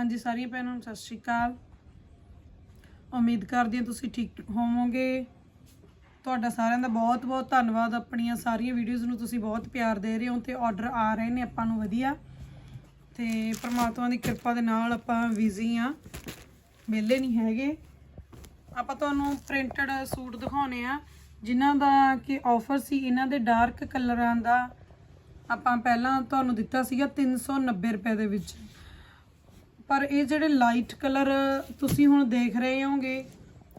ਹਾਂਜੀ, ਸਾਰੀਆਂ ਭੈਣਾਂ ਨੂੰ ਸਤਿ ਸ਼੍ਰੀ ਅਕਾਲ। ਉਮੀਦ ਕਰਦੀ ਹਾਂ ਤੁਸੀਂ ਠੀਕ ਹੋਵੋਗੇ। ਤੁਹਾਡਾ ਸਾਰਿਆਂ ਦਾ ਬਹੁਤ ਬਹੁਤ ਧੰਨਵਾਦ। ਆਪਣੀਆਂ ਸਾਰੀਆਂ ਵੀਡੀਓਜ਼ ਨੂੰ ਤੁਸੀਂ ਬਹੁਤ ਪਿਆਰ ਦੇ ਰਹੇ ਹੋ। ਤੇ ਆਰਡਰ ਆ ਰਹੇ ਨੇ ਆਪਾਂ ਨੂੰ ਵਧੀਆ। ਤੇ ਪ੍ਰਮਾਤਮਾ ਦੀ ਕਿਰਪਾ ਦੇ ਨਾਲ ਆਪਾਂ ਬਿਜ਼ੀ ਆ ਵਿਹਲੇ ਨਹੀਂ ਹੈਗੇ। ਆਪਾਂ ਤੁਹਾਨੂੰ ਪ੍ਰਿੰਟਡ ਸੂਟ ਦਿਖਾਉਣੇ ਆ। ਜਿਨ੍ਹਾਂ ਦਾ ਕਿ ਆਫਰ ਸੀ, ਇਹਨਾਂ ਦੇ ਡਾਰਕ ਕਲਰਾਂ ਦਾ ਆਪਾਂ ਪਹਿਲਾਂ ਤੁਹਾਨੂੰ ਦਿੱਤਾ ਸੀਗਾ 390 ਰੁਪਏ ਦੇ ਵਿੱਚ। ਪਰ ਇਹ ਜਿਹੜੇ ਲਾਈਟ ਕਲਰ ਤੁਸੀਂ ਹੁਣ ਦੇਖ ਰਹੇ ਹੋਗੇ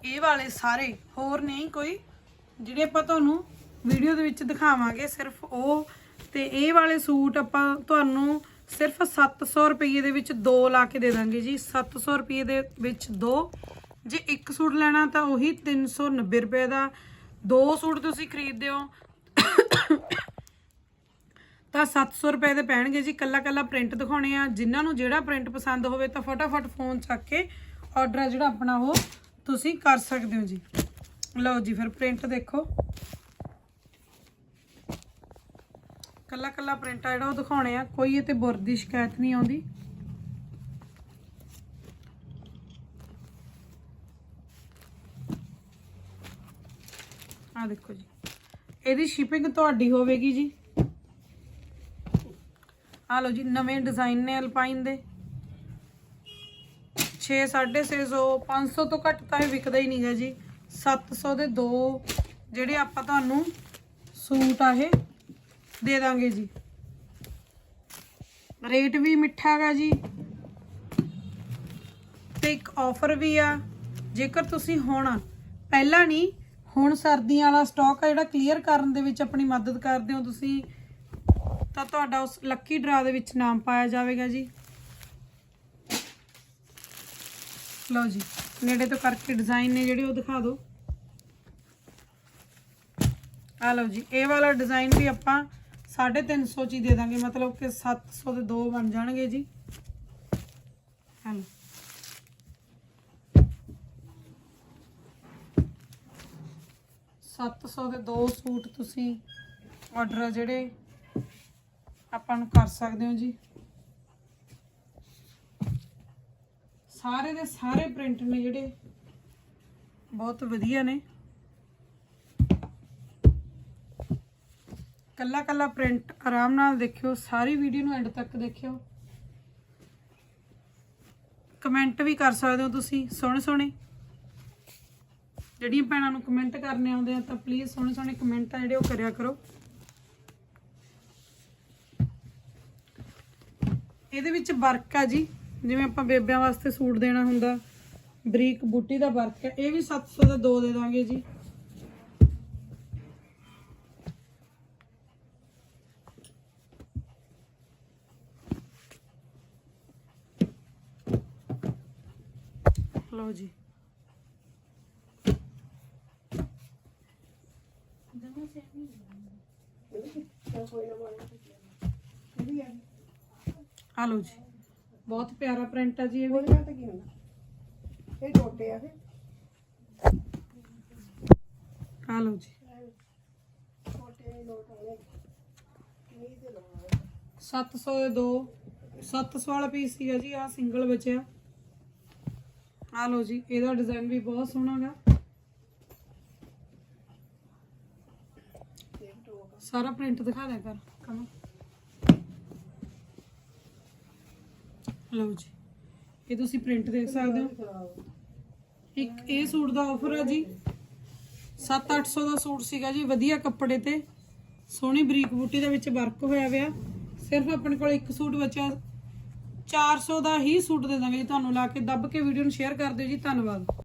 ਇਹ ਵਾਲੇ ਸਾਰੇ ਹੋਰ ਨਹੀਂ, ਕੋਈ ਜਿਹੜੇ ਆਪਾਂ ਤੁਹਾਨੂੰ ਵੀਡੀਓ ਦੇ ਵਿੱਚ ਦਿਖਾਵਾਂਗੇ ਸਿਰਫ ਉਹ। ਤੇ ਇਹ ਵਾਲੇ ਸੂਟ ਆਪਾਂ ਤੁਹਾਨੂੰ ਸਿਰਫ 700 ਰੁਪਏ ਦੇ ਵਿੱਚ ਦੋ ਲਾ ਕੇ ਦੇ ਦਾਂਗੇ ਜੀ। 700 ਰੁਪਏ ਦੇ ਵਿੱਚ ਦੋ। ਜੇ ਇੱਕ ਸੂਟ ਲੈਣਾ ਤਾਂ ਉਹੀ 390 ਰੁਪਏ ਦਾ। ਦੋ ਸੂਟ ਤੁਸੀਂ ਖਰੀਦਦੇ ਹੋ ਤਾਂ 700 ਰੁਪਏ ਦੇ ਪੈਣਗੇ ਜੀ। ਕੱਲਾ ਕੱਲਾ ਪ੍ਰਿੰਟ ਦਿਖਾਉਣੇ ਆ। ਜਿਨ੍ਹਾਂ ਨੂੰ ਜਿਹੜਾ ਪ੍ਰਿੰਟ ਪਸੰਦ ਹੋਵੇ ਤਾਂ ਫਟਾਫਟ ਫੋਨ ਚੱਕ ਕੇ ਆਰਡਰ ਜਿਹੜਾ ਆਪਣਾ ਉਹ ਤੁਸੀਂ ਕਰ ਸਕਦੇ ਹੋ ਜੀ। ਲਓ ਜੀ, ਫਿਰ ਪ੍ਰਿੰਟ ਦੇਖੋ। ਕੱਲਾ ਕੱਲਾ ਪ੍ਰਿੰਟ ਆ ਜਿਹੜਾ ਉਹ ਦਿਖਾਉਣੇ ਆ। ਕੋਈ ਇਹ ਤੇ ਬੁਰ ਦੀ ਸ਼ਿਕਾਇਤ ਨਹੀਂ ਆਉਂਦੀ। ਆ ਦੇਖੋ ਜੀ। ਇਹਦੀ ਸ਼ਿਪਿੰਗ ਤੁਹਾਡੀ ਹੋਵੇਗੀ ਜੀ। ਆ ਲਓ ਜੀ, ਨਵੇਂ ਡਿਜ਼ਾਈਨ ਨੇ ਅਲਪਾਈਨ ਦੇ। 6 650 500 ਤੋਂ ਘੱਟ ਤਾਂ ਇਹ ਵਿਕਦਾ ਹੀ ਨਹੀਂਗਾ ਜੀ। 700 ਦੇ ਦੋ ਜਿਹੜੇ ਆਪਾਂ ਤੁਹਾਨੂੰ ਸੂਟ ਆ ਇਹ ਦੇ ਦਾਂਗੇ ਜੀ। ਰੇਟ ਵੀ ਮਿੱਠਾ ਹੈਗਾ ਜੀ। ਤੇ ਇੱਕ ਆਫਰ ਵੀ ਆ। ਜੇਕਰ ਤੁਸੀਂ ਹੁਣ, ਪਹਿਲਾਂ ਨਹੀਂ, ਹੁਣ ਸਰਦੀਆਂ ਵਾਲਾ ਸਟਾਕ ਆ ਜਿਹੜਾ ਕਲੀਅਰ ਕਰਨ ਦੇ ਵਿੱਚ ਆਪਣੀ ਮਦਦ ਕਰਦੇ ਹੋ ਤੁਸੀਂ ਤਾਂ ਤੁਹਾਡਾ ਉਸ ਲੱਕੀ ਡਰਾ ਦੇ ਵਿੱਚ ਨਾਮ ਪਾਇਆ ਜਾਵੇਗਾ ਜੀ। ਲਓ ਜੀ, ਨੇੜੇ ਤੋਂ ਕਰਕੇ ਡਿਜ਼ਾਈਨ ਨੇ ਜਿਹੜੇ ਉਹ ਦਿਖਾ ਦਿਓ। ਆ ਲਓ ਜੀ, ਇਹ ਵਾਲਾ ਡਿਜ਼ਾਈਨ ਵੀ ਆਪਾਂ 350 ਚ ਹੀ ਦੇ ਦਾਂਗੇ, ਮਤਲਬ ਕਿ 700 ਦੇ ਦੋ ਬਣ ਜਾਣਗੇ ਜੀ। ਹਾਂ। ਲਓ 700 ਦੇ ਦੋ ਸੂਟ ਤੁਸੀਂ ਆਰਡਰ ਜਿਹੜੇ ਆਪਾਂ ਨੂੰ ਕਰ ਸਕਦੇ ਹੋ ਜੀ। ਸਾਰੇ ਦੇ ਸਾਰੇ ਪ੍ਰਿੰਟ ਨੇ ਜਿਹੜੇ, ਬਹੁਤ ਵਧੀਆ ਨੇ। ਕੱਲਾ ਕੱਲਾ ਪ੍ਰਿੰਟ ਆਰਾਮ ਨਾਲ ਦੇਖਿਓ, ਸਾਰੀ ਵੀਡੀਓ ਨੂੰ ਐਂਡ ਤੱਕ ਦੇਖਿਓ। ਕਮੈਂਟ ਵੀ ਕਰ ਸਕਦੇ ਹੋ ਤੁਸੀਂ, ਸੋਹਣੇ ਸੋਹਣੇ। ਜਿਹੜੀਆਂ ਭੈਣਾਂ ਨੂੰ ਕਮੈਂਟ ਕਰਨੇ ਆਉਂਦੇ ਆ, ਤਾਂ ਪਲੀਜ਼ ਸੋਹਣੇ ਸੋਹਣੇ ਕਮੈਂਟ ਆ ਜਿਹੜੇ ਉਹ ਕਰਿਆ ਕਰੋ। ਇਹਦੇ ਵਿੱਚ ਵਰਕ ਆ ਜੀ। ਜਿਵੇਂ ਆਪਾਂ ਬੇਬਿਆਂ ਵਾਸਤੇ ਸੂਟ ਦੇਣਾ ਹੁੰਦਾ ਬਰੀਕ ਬੂਟੀ ਦਾ ਵਰਕ ਹੈ ਇਹ ਵੀ 700 ਦਾ ਦੋ ਦੇ ਦਾਂਗੇ ਜੀ। ਲਓ ਜੀ। ਆ ਲਓ ਜੀ। ਬਹੁਤ ਪਿਆਰਾ ਪ੍ਰਿੰਟ ਆ ਜੀ ਇਹ ਵੀ। ਉਹਦੇ ਤੇ ਕੀ ਹੁੰਦਾ? ਇਹ ਟੋਟੇ ਆ ਇਹ। ਆ ਲਓ ਜੀ। ਟੋਟੇ ਨਹੀਂ ਲੋਟ ਆਉਣੇ। ਕਿੰਨੀ ਦੇ ਲਵਾਂਗੇ 700 ਦੇ। ਦੋ 700 ਵਾਲਾ ਪੀਸ ਸੀਗਾ ਜੀ ਆ ਸਿੰਗਲ ਬਚਿਆ। ਆ ਲਓ ਜੀ ਇਹਦਾ ਡਿਜ਼ਾਈਨ ਵੀ ਬਹੁਤ ਸੋਹਣਾ ਗਾ। ਸਾਰਾ ਪ੍ਰਿੰਟ ਦਿਖਾ ਦਿਆ ਕਰ ਕਮਾ ਲਓ ਜੀ। ਇਹ ਤੁਸੀਂ ਪ੍ਰਿੰਟ ਦੇਖ ਸਕਦੇ ਹੋ। ਇੱਕ ਇਹ ਸੂਟ ਦਾ ਆਫਰ ਆ ਜੀ। 7-800 ਦਾ ਸੂਟ ਸੀਗਾ ਜੀ, ਵਧੀਆ ਕੱਪੜੇ ਤੇ। ਸੋਹਣੀ ਬਰੀਕ ਬੂਟੀ ਦੇ ਵਿੱਚ ਵਰਕ ਹੋਇਆ ਹੋਇਆ ਸਿਰਫ ਆਪਣੇ ਕੋਲ ਇੱਕ ਸੂਟ ਬਚਿਆ। 400 ਦਾ ਹੀ ਸੂਟ ਦੇ ਦਾਂਗੇ ਜੀ ਤੁਹਾਨੂੰ। ਲਾ ਕੇ ਦੱਬ ਕੇ ਵੀਡੀਓ ਨੂੰ ਸ਼ੇਅਰ ਕਰ ਦਿਓ ਜੀ। ਧੰਨਵਾਦ।